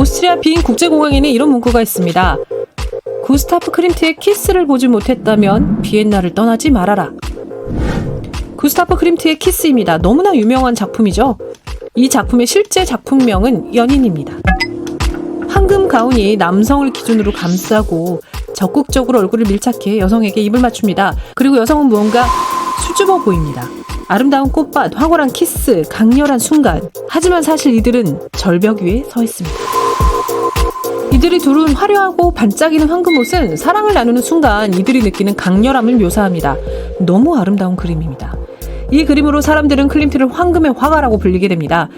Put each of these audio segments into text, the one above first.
오스트리아 빈 국제공항에는 이런 문구가 있습니다. 구스타프 크림트의 키스를 보지 못했다면 비엔나를 떠나지 말아라. 구스타프 크림트의 키스입니다. 너무나 유명한 작품이죠. 이 작품의 실제 작품명은 연인입니다. 황금 가운이 남성을 기준으로 감싸고 적극적으로 얼굴을 밀착해 여성에게 입을 맞춥니다. 그리고 여성은 무언가 수줍어 보입니다. 아름다운 꽃밭, 황홀한 키스, 강렬한 순간. 하지만 사실 이들은 절벽 위에 서 있습니다. 이들이 두른 화려하고 반짝이는 황금 옷은 사랑을 나누는 순간 이들이 느끼는 강렬함을 묘사합니다. 너무 아름다운 그림입니다. 이 그림으로 사람들은 클림트를 황금의 화가라고 불리게 됩니다.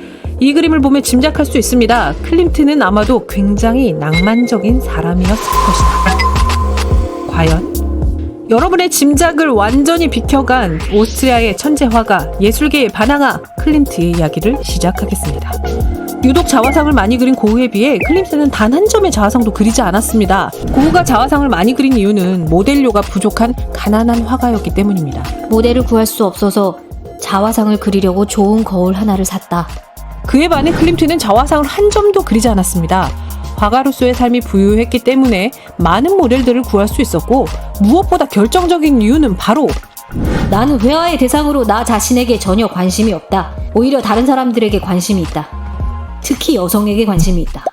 이 그림을 보면 짐작할 수 있습니다. 클림트는 아마도 굉장히 낭만적인 사람이었을 것이다. 과연? 여러분의 짐작을 완전히 비켜간 오스트리아의 천재 화가, 예술계의 반항아 클림트의 이야기를 시작하겠습니다. 유독 자화상을 많이 그린 고흐에 비해 클림트는 단 한 점의 자화상도 그리지 않았습니다. 고흐가 자화상을 많이 그린 이유는 모델료가 부족한 가난한 화가였기 때문입니다. 모델을 구할 수 없어서 자화상을 그리려고 좋은 거울 하나를 샀다. 그에 반해 클림트는 자화상을 한 점도 그리지 않았습니다. 화가로서의 삶이 부유했기 때문에 많은 모델들을 구할 수 있었고 무엇보다 결정적인 이유는 바로 나는 회화의 대상으로 나 자신에게 전혀 관심이 없다. 오히려 다른 사람들에게 관심이 있다. 특히 여성에게 관심이 있다.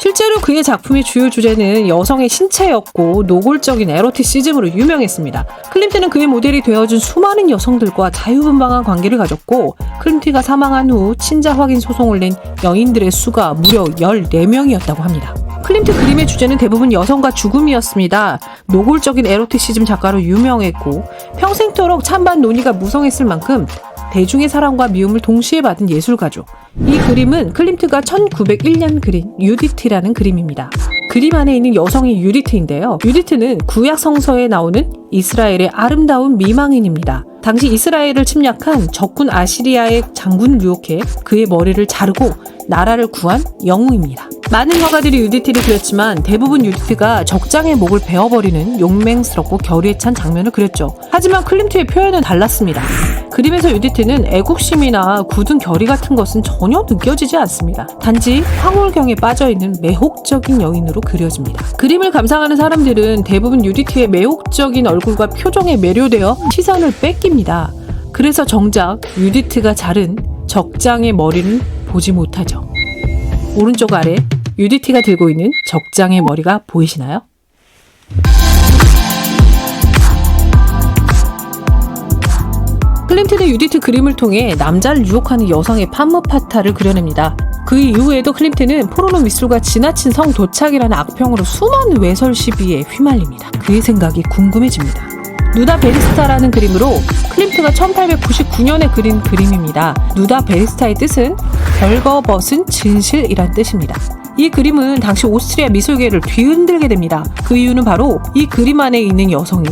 실제로 그의 작품의 주요 주제는 여성의 신체였고 노골적인 에로티시즘으로 유명했습니다. 클림트는 그의 모델이 되어준 수많은 여성들과 자유분방한 관계를 가졌고 클림트가 사망한 후 친자 확인 소송을 낸 여인들의 수가 무려 14명이었다고 합니다. 클림트 그림의 주제는 대부분 여성과 죽음이었습니다. 노골적인 에로티시즘 작가로 유명했고 평생토록 찬반 논의가 무성했을 만큼 대중의 사랑과 미움을 동시에 받은 예술가죠. 이 그림은 클림트가 1901년 그린 유디트라는 그림입니다. 그림 안에 있는 여성이 유디트인데요. 유디트는 구약 성서에 나오는 이스라엘의 아름다운 미망인입니다. 당시 이스라엘을 침략한 적군 아시리아의 장군을 유혹해 그의 머리를 자르고 나라를 구한 영웅입니다. 많은 화가들이 유디트를 그렸지만 대부분 유디트가 적장의 목을 베어버리는 용맹스럽고 결의에 찬 장면을 그렸죠. 하지만 클림트의 표현은 달랐습니다. 그림에서 유디트는 애국심이나 굳은 결의 같은 것은 전혀 느껴지지 않습니다. 단지 황홀경에 빠져있는 매혹적인 여인으로 그려집니다. 그림을 감상하는 사람들은 대부분 유디트의 매혹적인 얼굴과 표정에 매료되어 시선을 뺏깁니다. 그래서 정작 유디트가 자른 적장의 머리는 보지 못하죠. 오른쪽 아래 유디티가 들고 있는 적장의 머리가 보이시나요? 클림트는 유디트 그림을 통해 남자를 유혹하는 여성의 판무파타를 그려냅니다. 그 이후에도 클림트는 포르노 미술과 지나친 성 도착이라는 악평으로 수많은 외설 시비에 휘말립니다. 그의 생각이 궁금해집니다. 누다 베리스타라는 그림으로 클림트가 1899년에 그린 그림입니다. 누다 베리스타의 뜻은 벌거벗은 진실이란 뜻입니다. 이 그림은 당시 오스트리아 미술계를 뒤흔들게 됩니다. 그 이유는 바로 이 그림 안에 있는 여성이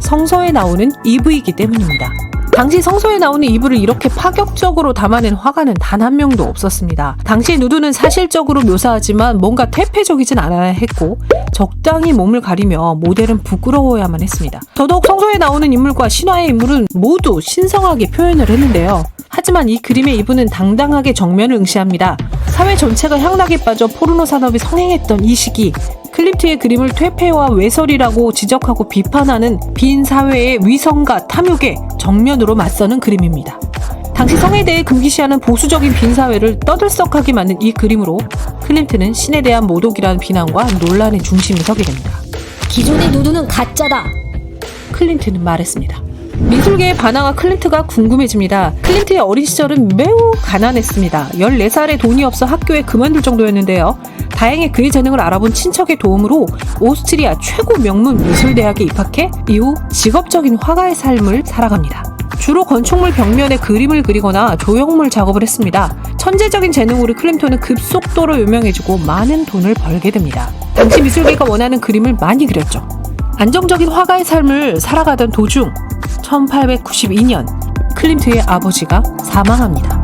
성서에 나오는 이브이기 때문입니다. 당시 성서에 나오는 이브를 이렇게 파격적으로 담아낸 화가는 단 한 명도 없었습니다. 당시 누드는 사실적으로 묘사하지만 뭔가 퇴폐적이진 않아야 했고 적당히 몸을 가리며 모델은 부끄러워야만 했습니다. 더더욱 성서에 나오는 인물과 신화의 인물은 모두 신성하게 표현을 했는데요. 하지만 이 그림의 이브는 당당하게 정면을 응시합니다. 사회 전체가 향락에 빠져 포르노 산업이 성행했던 이 시기 클림트의 그림을 퇴폐와 외설이라고 지적하고 비판하는 빈 사회의 위성과 탐욕에 정면으로 맞서는 그림입니다. 당시 성에 대해 금기시하는 보수적인 빈 사회를 떠들썩하게 만든 이 그림으로 클림트는 신에 대한 모독이라는 비난과 논란의 중심에 서게 됩니다. 기존의 누드는 가짜다. 클린트는 말했습니다. 미술계의 반항아 클린트가 궁금해집니다. 클린트의 어린 시절은 매우 가난했습니다. 14살에 돈이 없어 학교에 그만둘 정도였는데요. 다행히 그의 재능을 알아본 친척의 도움으로 오스트리아 최고 명문 미술대학에 입학해 이후 직업적인 화가의 삶을 살아갑니다. 주로 건축물 벽면에 그림을 그리거나 조형물 작업을 했습니다. 천재적인 재능으로 클림토는 급속도로 유명해지고 많은 돈을 벌게 됩니다. 당시 미술계가 원하는 그림을 많이 그렸죠. 안정적인 화가의 삶을 살아가던 도중 1892년 클림트의 아버지가 사망합니다.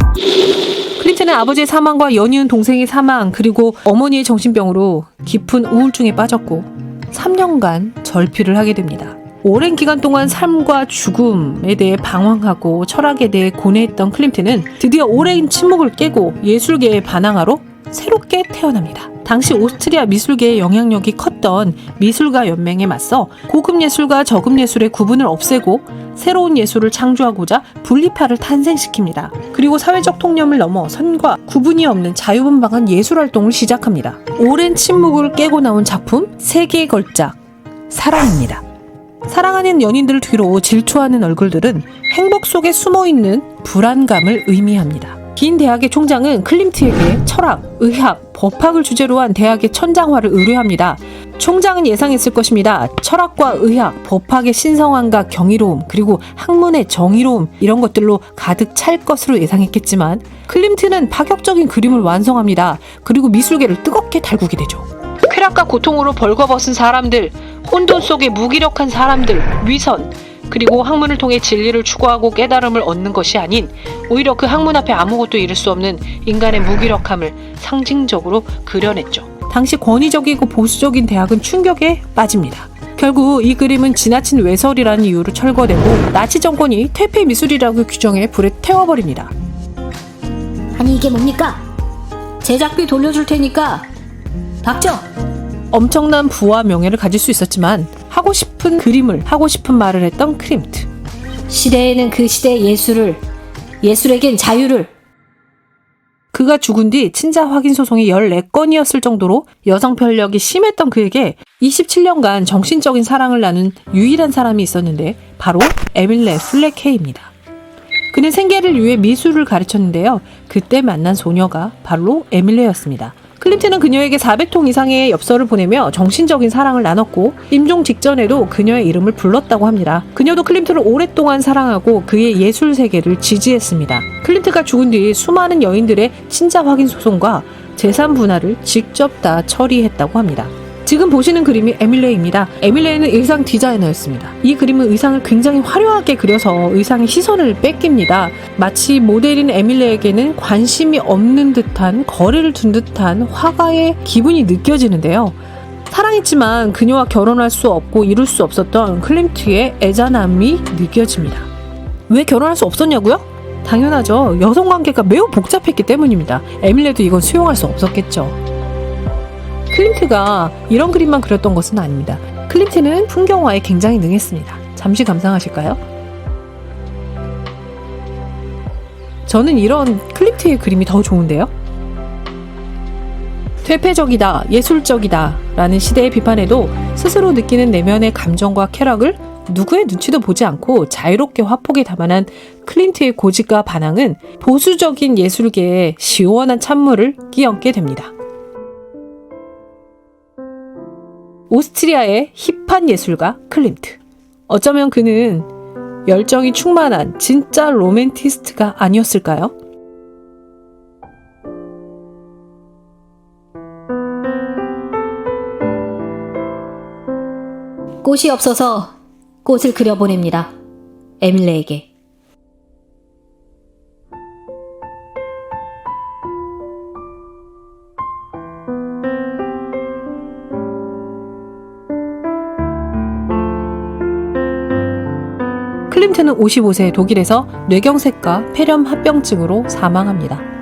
클림트는 아버지의 사망과 연이은 동생의 사망 그리고 어머니의 정신병으로 깊은 우울증에 빠졌고 3년간 절필을 하게 됩니다. 오랜 기간 동안 삶과 죽음에 대해 방황하고 철학에 대해 고뇌했던 클림트는 드디어 오랜 침묵을 깨고 예술계의 반항아로 새롭게 태어납니다. 당시 오스트리아 미술계의 영향력이 컸던 미술가 연맹에 맞서 고급 예술과 저급 예술의 구분을 없애고 새로운 예술을 창조하고자 분리파를 탄생시킵니다. 그리고 사회적 통념을 넘어 선과 구분이 없는 자유분방한 예술 활동을 시작합니다. 오랜 침묵을 깨고 나온 작품 세계의 걸작 사랑입니다. 사랑하는 연인들을 뒤로 질투하는 얼굴들은 행복 속에 숨어 있는 불안감을 의미합니다. 긴 대학의 총장은 클림트에게 철학, 의학, 법학을 주제로 한 대학의 천장화를 의뢰합니다. 총장은 예상했을 것입니다. 철학과 의학, 법학의 신성함과 경이로움, 그리고 학문의 정의로움 이런 것들로 가득 찰 것으로 예상했겠지만 클림트는 파격적인 그림을 완성합니다. 그리고 미술계를 뜨겁게 달구게 되죠. 쾌락과 고통으로 벌거벗은 사람들, 혼돈 속에 무기력한 사람들, 위선, 그리고 학문을 통해 진리를 추구하고 깨달음을 얻는 것이 아닌 오히려 그 학문 앞에 아무것도 이룰 수 없는 인간의 무기력함을 상징적으로 그려냈죠. 당시 권위적이고 보수적인 대학은 충격에 빠집니다. 결국 이 그림은 지나친 외설이라는 이유로 철거되고 나치 정권이 퇴폐 미술이라고 규정해 불에 태워버립니다. 아니 이게 뭡니까? 제작비 돌려줄 테니까 박정 엄청난 부와 명예를 가질 수 있었지만 하고 싶은 그림을 하고 싶은 말을 했던 크림트. 시대에는 그 시대의 예술을 예술에겐 자유를 그가 죽은 뒤 친자 확인 소송이 14건이었을 정도로 여성 편력이 심했던 그에게 27년간 정신적인 사랑을 나눈 유일한 사람이 있었는데 바로 에밀레 플레케입니다. 그는 생계를 위해 미술을 가르쳤는데요. 그때 만난 소녀가 바로 에밀레였습니다. 클림트는 그녀에게 400통 이상의 엽서를 보내며 정신적인 사랑을 나눴고 임종 직전에도 그녀의 이름을 불렀다고 합니다. 그녀도 클림트를 오랫동안 사랑하고 그의 예술 세계를 지지했습니다. 클림트가 죽은 뒤 수많은 여인들의 친자 확인 소송과 재산 분할을 직접 다 처리했다고 합니다. 지금 보시는 그림이 에밀레입니다. 에밀레는 의상 디자이너였습니다. 이 그림은 의상을 굉장히 화려하게 그려서 의상의 시선을 뺏깁니다. 마치 모델인 에밀레에게는 관심이 없는 듯한 거리를 둔 듯한 화가의 기분이 느껴지는데요. 사랑했지만 그녀와 결혼할 수 없고 이룰 수 없었던 클림트의 애잔함이 느껴집니다. 왜 결혼할 수 없었냐고요? 당연하죠. 여성 관계가 매우 복잡했기 때문입니다. 에밀레도 이건 수용할 수 없었겠죠. 클림트가 이런 그림만 그렸던 것은 아닙니다. 클림트는 풍경화에 굉장히 능했습니다. 잠시 감상하실까요? 저는 이런 클림트의 그림이 더 좋은데요? 퇴폐적이다, 예술적이다 라는 시대의 비판에도 스스로 느끼는 내면의 감정과 쾌락을 누구의 눈치도 보지 않고 자유롭게 화폭에 담아낸 클림트의 고집과 반항은 보수적인 예술계에 시원한 찬물을 끼얹게 됩니다. 오스트리아의 힙한 예술가 클림트. 어쩌면 그는 열정이 충만한 진짜 로맨티스트가 아니었을까요? 꽃이 없어서 꽃을 그려보냅니다. 에밀레에게. 클림트는 55세 독일에서 뇌경색과 폐렴 합병증으로 사망합니다.